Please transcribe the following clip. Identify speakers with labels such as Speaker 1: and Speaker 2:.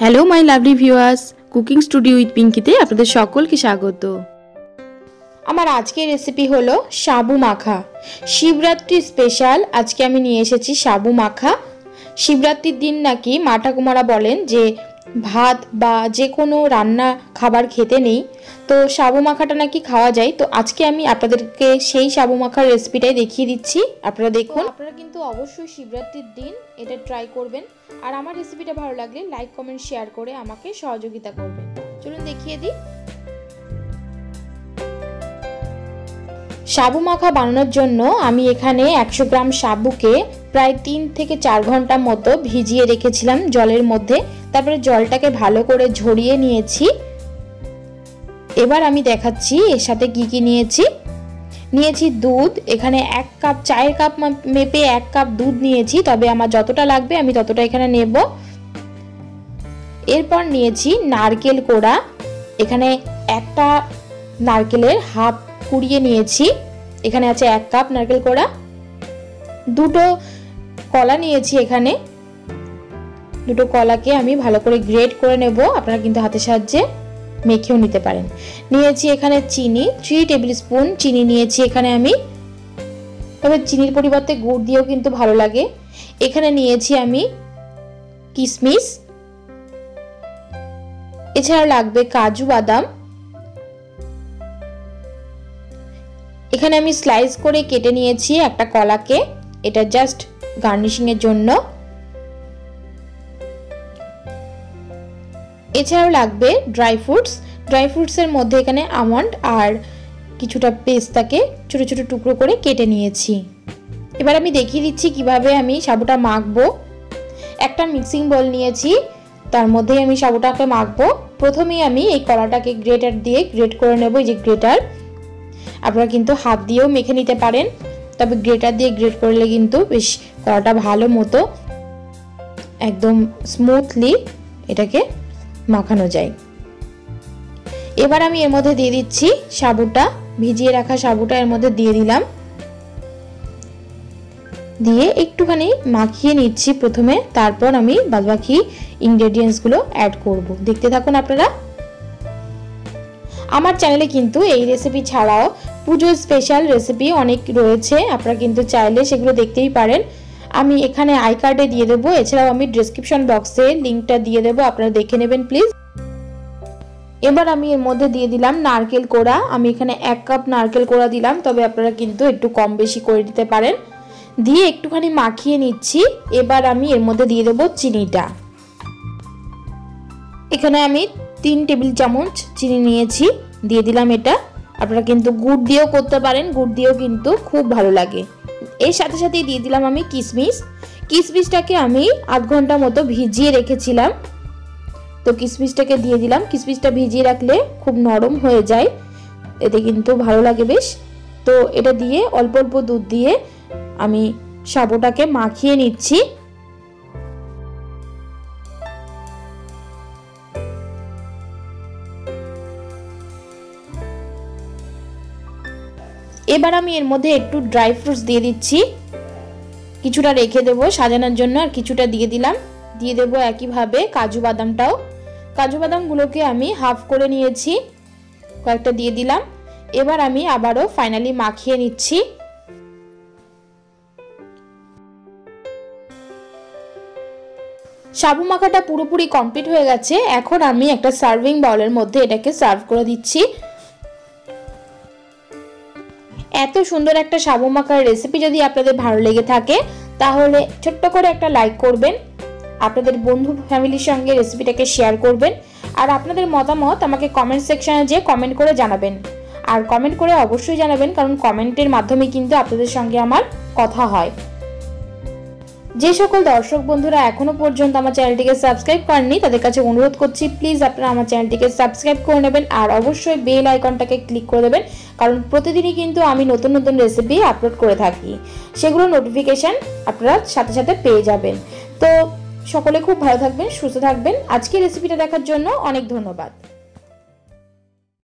Speaker 1: Hello my lovely viewers cooking studio with পিঙ্কিতে আপনাদের সকলকে স্বাগত।
Speaker 2: আমার আজকের রেসিপি হলো সাবু মাখা। শিবরাত্রি স্পেশাল আজকে আমি নিয়ে এসেছি সাবু মাখা। শিবরাত্রির দিন নাকি মা ঠাকুমারা বলেন যে ভাত বা যে কোনো রান্না খাবার খেতে নেই। তো সাবু মাখাটা নাকি খাওয়া যায়। তো আজকে আমি আপনাদেরকে সেই সাবু মাখার রেসিপিটাই দেখিয়ে দিচ্ছি। আপনারা দেখুন। আপনারা কিন্তু অবশ্যই শিবরাত্রির দিন এটা ট্রাই করবেন। আর আমার রেসিপিটা ভালো লাগলে লাইক কমেন্ট শেয়ার করে আমাকে সহযোগিতা করবেন। চলুন দেখিয়ে দিই। সাবু মাখা বানানোর জন্য আমি এখানে একশো গ্রাম সাবুকে প্রায় তিন থেকে চার ঘণ্টা মতো ভিজিয়ে রেখেছিলাম জলের মধ্যে। তারপরে জলটাকে ভালো করে ঝরিয়ে নিয়েছি। এবার আমি দেখাচ্ছি এর সাথে কি কি নিয়েছি। নিয়েছি দুধ, এখানে এক কাপ, চায়ের কাপ মেপে এক কাপ দুধ নিয়েছি, তবে আমার যতটা লাগবে আমি ততটা এখানে নেব। এরপর নিয়েছি নারকেল কোড়া, এখানে একটা নারকেলের হাফ কুড়িয়ে নিয়েছি। এখানে আছে এক কাপ নারকেল কোড়া। দুটো কলা নিয়েছি এখানে। দুটো কলাকে আমি ভালো করে গ্রেড করে নেব। আপনারা কিন্তু হাতের সাহায্যে মেখেও নিতে পারেন। নিয়েছি এখানে চিনি থ্রি টেবিল স্পুন চিনি নিয়েছি এখানে আমি। তবে চিনির পরিবর্তে গুড় দিয়েও কিন্তু ভালো লাগে। এখানে নিয়েছি আমি কিশমিশ এছাড়া লাগবে কাজু বাদাম। এখানে আমি স্লাইস করে কেটে নিয়েছি একটা কলাকে। এটা জাস্ট গার্নিশিংয়ের জন্য। এছাড়াও লাগবে ড্রাই ফ্রুটস ড্রাই ফ্রুটসের মধ্যে এখানে আমন্ড আর কিছুটা পেস্তাকে ছোটো ছোটো টুকরো করে কেটে নিয়েছি। এবার আমি দেখিয়ে দিচ্ছি কীভাবে আমি সাবুটা মাখবো। একটা মিক্সিং বল নিয়েছি, তার মধ্যে আমি সাবুটাকে মাখবো। প্রথমেই আমি এই কলাটাকে গ্রেটার দিয়ে গ্রেট করে নেব, এই যে গ্রেটার আপনারা কিন্তু হাত দিয়েও মেখে নিতে পারেন, তবে গ্রেটার দিয়ে গ্রেট করলে কিন্তু বেশ কলাটা ভালো মতো একদম স্মুথলি এটাকে মাখানো যায়। এবার আমি এর মধ্যে দিয়ে দিচ্ছি সাবুটা, ভিজিয়ে রাখা সাবুটা এর মধ্যে দিয়ে দিলাম। দিয়ে একটুখানি মাখিয়ে নিচ্ছি প্রথমে, তারপর আমি বাদবাকি ইনগ্রেডিয়েন্টসগুলো অ্যাড করব। দেখতে থাকুন আপনারা। আমার চ্যানেলে কিন্তু এই রেসিপি ছাড়াও পুজোর স্পেশাল রেসিপি অনেক রয়েছে। আপনারা কিন্তু চাইলে সেগুলো দেখতেই পারেন। আমি এখানে আই কার্ডে দিয়ে দেবো। এছাড়াও আমি ডিসক্রিপশন বক্সে লিঙ্কটা দিয়ে দেবো। আপনারা দেখে নেবেন প্লিজ এবার আমি এর মধ্যে দিয়ে দিলাম নারকেল কোড়া। আমি এখানে এক কাপ নারকেল কোড়া দিলাম, তবে আপনারা কিন্তু একটু কম বেশি করে দিতে পারেন। দিয়ে একটুখানি মাখিয়ে নিচ্ছি। এবার আমি এর মধ্যে দিয়ে দেবো চিনিটা। এখানে আমি তিন টেবিল চামচ চিনি নিয়েছি, দিয়ে দিলাম এটা। আপনারা কিন্তু গুড় দিয়েও করতে পারেন, গুড় দিয়েও কিন্তু খুব ভালো লাগে। এর সাথে সাথেই দিয়ে দিলাম আমি কিশমিশ কিশমিশটাকে আমি আধ ঘণ্টা মতো ভিজিয়ে রেখেছিলাম। তো কিশমিশটাকে দিয়ে দিলাম। কিশমিশটা ভিজিয়ে রাখলে খুব নরম হয়ে যায়। এতে কিন্তু ভালো লাগে বেশ। তো এটা দিয়ে অল্প অল্প দুধ দিয়ে আমি সাবুটাকে মাখিয়ে নিচ্ছি। এবার আমি এর মধ্যে একটু ড্রাই ফ্রুটস দিয়ে দিচ্ছি। কিছুটা রেখে দেবো সাজানোর জন্য, আর কিছুটা দিয়ে দিলাম। দিয়ে দেবো একইভাবে কাজু বাদামটাও। কাজু বাদামগুলোকে আমি হাফ করে নিয়েছি, কয়েকটা দিয়ে দিলাম। এবার আমি আবারও ফাইনালি মাখিয়ে নিচ্ছি। সাবু মাখাটা পুরোপুরি কমপ্লিট হয়ে গেছে। এখন আমি একটা সার্ভিং বাউলের মধ্যে এটাকে সার্ভ করে দিচ্ছি। এত সুন্দর একটা সাবু মাখার রেসিপি যদি আপনাদের ভালো লেগে থাকে, তাহলে ছোট্ট করে একটা লাইক করবেন, আপনাদের বন্ধু ফ্যামিলির সঙ্গে রেসিপিটাকে শেয়ার করবেন, আর আপনাদের মতামত আমাকে কমেন্ট সেকশনে যেয়ে কমেন্ট করে জানাবেন। আর কমেন্ট করে অবশ্যই জানাবেন, কারণ কমেন্টের মাধ্যমে কিন্তু আপনাদের সঙ্গে আমার কথা হয়। যে সকল দর্শক বন্ধুরা এখনও পর্যন্ত আমার চ্যানেলটিকে সাবস্ক্রাইব করেননি, তাদের কাছে অনুরোধ করছি প্লিজ আপনারা আমার চ্যানেলটিকে সাবস্ক্রাইব করে নেবেন আর অবশ্যই বেল আইকনটাকে ক্লিক করে দেবেন, কারণ প্রতিদিনই কিন্তু আমি নতুন নতুন রেসিপি আপলোড করে থাকি। সেগুলো নোটিফিকেশান আপনারা সাথে সাথে পেয়ে যাবেন। তো সকলে খুব ভালো থাকবেন, সুস্থ থাকবেন। আজকে রেসিপিটা দেখার জন্য অনেক ধন্যবাদ।